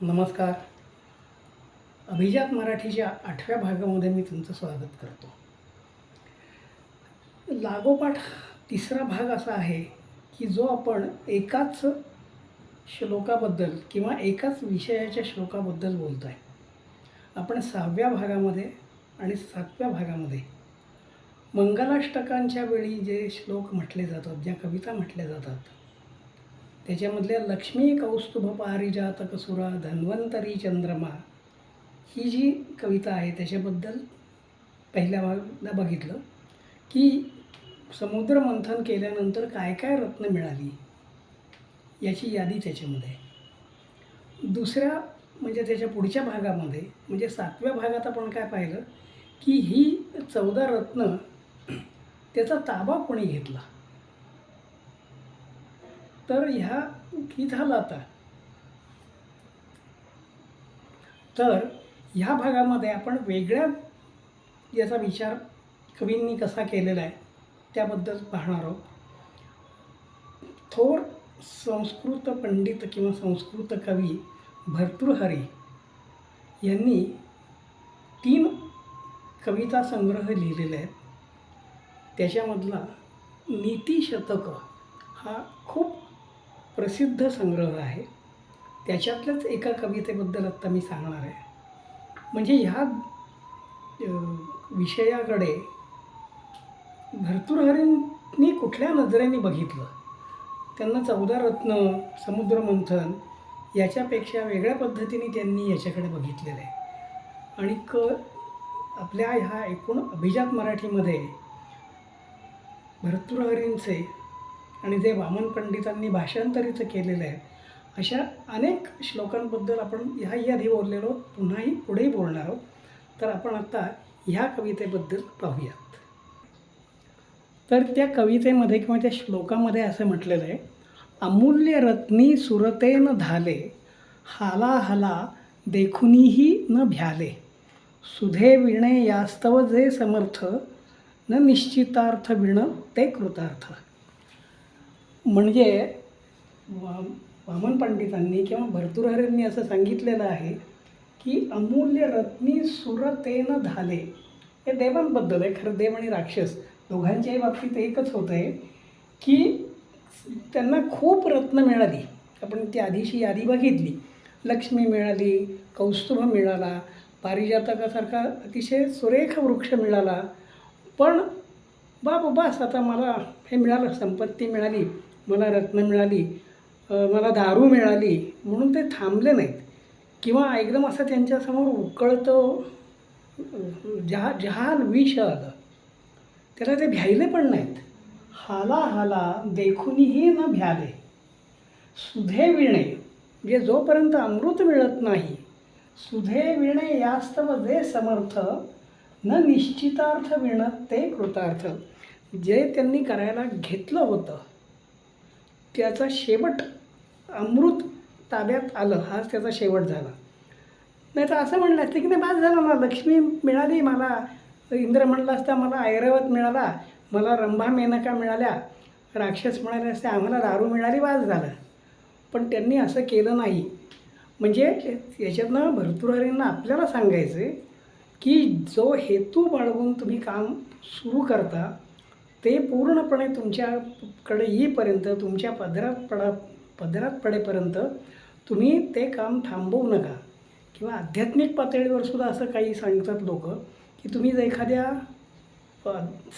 नमस्कार. अभिजात मराठीच्या आठव्या भागामध्ये मी तुमचं स्वागत करतो. लागोपाठ तिसरा भाग असा आहे की जो आपण एकाच श्लोकाबद्दल किंवा एकाच विषयाच्या श्लोकाबद्दल बोलतो आहे आपण सहाव्या भागामध्ये आणि सातव्या भागामध्ये मंगलाष्टकांच्या वेळी जे श्लोक म्हटले जातात ज्या कविता म्हटल्या जातात त्याच्यामधल्या लक्ष्मी कौस्तुभ पारिजातक सुरा धन्वंतरी चंद्रमा ही जी कविता आहे त्याच्याबद्दल पहिल्या भागला बघितलं की समुद्र मंथन केल्यानंतर काय काय रत्न मिळाली याची यादी त्याच्यामध्ये आहे. दुसऱ्या म्हणजे त्याच्या पुढच्या भागामध्ये म्हणजे सातव्या भागात आपण काय पाहिलं की ही चौदा रत्न त्याचा ताबा कोणी घेतला तर ह्या की झाला आता. तर ह्या भागामध्ये आपण वेगळ्या याचा विचार कवींनी कसा केलेला आहे त्याबद्दल पाहणार आहोत. थोर संस्कृत पंडित किंवा संस्कृत कवी भर्तृहरी यांनी तीन कविता संग्रह लिहिलेले आहेत. त्याच्यामधला नीतिशतक हा खूप प्रसिद्ध संग्रह आहे. त्याच्यातल्याच एका कवितेबद्दल आत्ता मी सांगणार आहे. म्हणजे ह्या विषयाकडे भर्तृहरींनी कुठल्या नजरेने बघितलं? त्यांना चौदा रत्न समुद्रमंथन याच्यापेक्षा वेगळ्या पद्धतीने त्यांनी याच्याकडे बघितलेलं आहे. आणि क आपल्या ह्या एकूण अभिजात मराठीमध्ये भर्तृहरींचे आणि जे वामन पंडितांनी भाषांतरीचं केलेलं आहे अशा अनेक श्लोकांबद्दल आपण ह्याही आधी बोललेलो पुन्हाही पुढेही बोलणार आहोत. तर आपण आता ह्या कवितेबद्दल पाहूयात. तर त्या कवितेमध्ये किंवा त्या श्लोकामध्ये असं म्हटलेलं आहे अमूल्य रत्नी सुरतेन धाले हाला हाला देखुनीही न भ्याले. सुधे विणे यास्तव जे समर्थ न निश्चितार्थ विण ते कृतार्थ. म्हणजे वा वामन पंडितांनी किंवा भर्तृहरींनी असं सांगितलेलं आहे की अमूल्य रत्नी सुरतेन धाले. हे देवांबद्दल आहे खरं देव आणि राक्षस. दोघांच्याही बाबतीत एकच होतं आहे की त्यांना खूप रत्न मिळाली. आपण ती आधीची यादी बघितली. लक्ष्मी मिळाली कौस्तुभ मिळाला पारिजातकासारखा अतिशय सुरेख वृक्ष मिळाला. पण बाप बस आता मला हे मिळालं संपत्ती मिळाली. मला रत्न मिळाली मला दारू मिळाली म्हणून ते थांबले नाहीत. किंवा एकदम असं त्यांच्यासमोर उकळतं जहा जहान विष आलं. त्याला ते भ्यायले पण नाहीत. हाला हाला देखूनही न भ्याले. सुधे विणे म्हणजे जोपर्यंत अमृत मिळत नाही सुधे विणे यास्तव जे समर्थ न निश्चितार्थ विणत ते कृतार्थ. जे त्यांनी करायला घेतलं होतं. त्याचा शेवट अमृत ताब्यात आलं हाच त्याचा शेवट झाला. नाही तर असं म्हणलं असतं की नाही बाद झालं मला लक्ष्मी मिळाली मला. इंद्र म्हणला असता मला ऐरावत मिळाला मला रंभा मेनका मिळाल्या. राक्षस मिळाले असते आम्हाला दारू मिळाली वाज झालं. पण त्यांनी असं केलं नाही. म्हणजे याच्यातनं भर्तृहरींना आपल्याला सांगायचं आहे की जो हेतू बाळगून तुम्ही काम सुरू करता ते पूर्णपणे तुमच्याकडे येईपर्यंत तुमच्या पदरात पडा पदरात पडेपर्यंत तुम्ही ते काम थांबवू नका. किंवा आध्यात्मिक पातळीवर सुद्धा असं काही सांगतात लोक की तुम्ही जर एखाद्या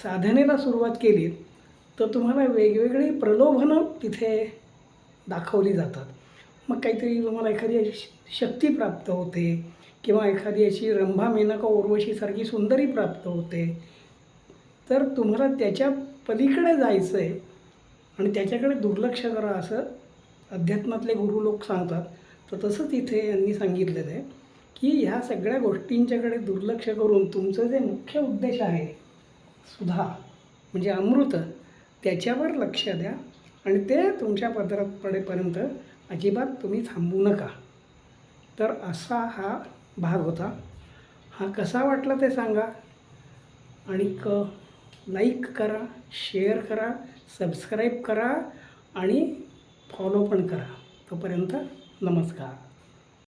साधनेला सुरुवात केली तर तुम्हाला वेगवेगळी प्रलोभनं तिथे दाखवली जातात. मग काहीतरी तुम्हाला एखादी अशी शक्ती प्राप्त होते किंवा एखादी अशी रंभा मेनका उर्वशीसारखी सुंदरी प्राप्त होते तर तुम्हाला त्याच्या पलीकडे जायचं आहे आणि त्याच्याकडे दुर्लक्ष करा असं अध्यात्मातले गुरु लोक सांगतात. तर तसंच इथे यांनी सांगितलेलं आहे की ह्या सगळ्या गोष्टींच्याकडे दुर्लक्ष करून तुमचं जे मुख्य उद्देश आहे सुधा म्हणजे अमृत त्याच्यावर लक्ष द्या. आणि ते तुमच्या पदरात पडेपर्यंत अजिबात तुम्ही थांबू नका. तर असा हा भाग होता. हा कसा वाटला ते सांगा? आणि क? लाईक करा शेअर करा सबस्क्राईब करा आणि फॉलो पण करा. तोपर्यंत नमस्कार.